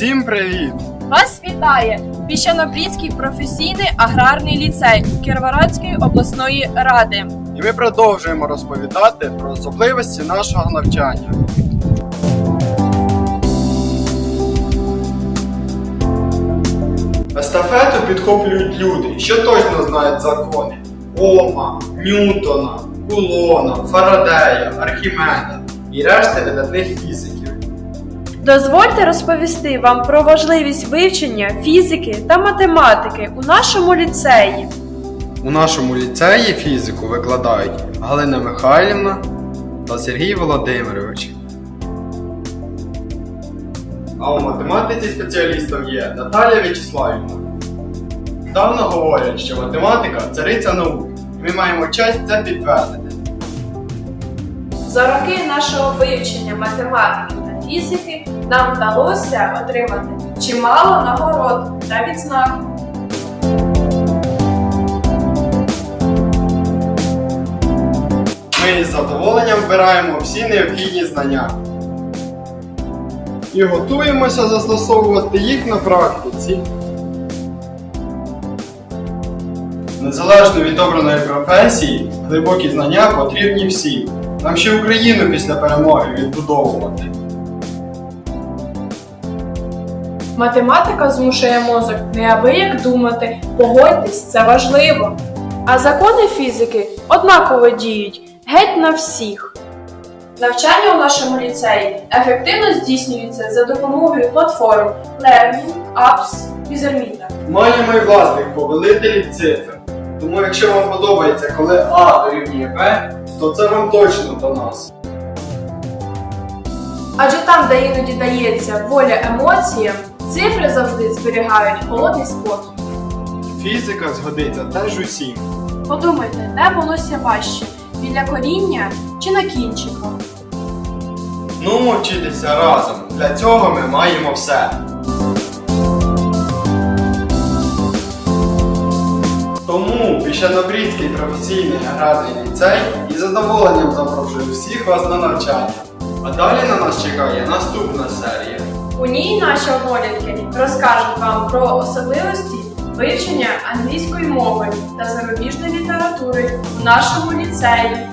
привіт! Вас вітає Піщанобрідський професійний аграрний ліцей Кіровоградської обласної ради. І ми продовжуємо розповідати про особливості нашого навчання. Естафету підхоплюють люди, що точно знають закони: Ома, Ньютона, Кулона, Фарадея, Архімеда і решти видатних фізиків. Дозвольте розповісти вам про важливість вивчення фізики та математики у нашому ліцеї. У нашому ліцеї фізику викладають Галина Михайлівна та Сергій Володимирович. А у математиці спеціалістом є Наталія В'ячеславівна. Давно говорять, що математика цариця наук, і ми маємо честь це підтвердити. За роки нашого вивчення математики та фізики нам вдалося отримати чимало нагород та відзнак. Ми із задоволенням вбираємо всі необхідні знання. І готуємося застосовувати їх на практиці. Незалежно від обраної професії, глибокі знання потрібні всім. Нам ще Україну після перемоги відбудовувати. Математика змушує мозок неабияк думати, погодьтесь, це важливо. А закони фізики однаково діють геть на всіх. Навчання у нашому ліцеї ефективно здійснюється за допомогою платформ Learning, Apps, Візерміта. Маємо і власних повелителів цифр. Тому якщо вам подобається, коли А дорівнює Б, то це вам точно до нас. Адже там, де іноді дається воля емоціям, цифри завжди зберігають холодний спокій. Фізика згодиться теж усім. Подумайте, де волосся важче біля коріння чи на кінчику? Ну, вчитися разом. Для цього ми маємо все. Тому Піщанобрідський професійний аграрний ліцей із задоволенням запрошує всіх вас на навчання. А далі на нас чекає наступна серія. У ній наші однолітки розкажуть вам про особливості вивчення англійської мови та зарубіжної літератури в нашому ліцеї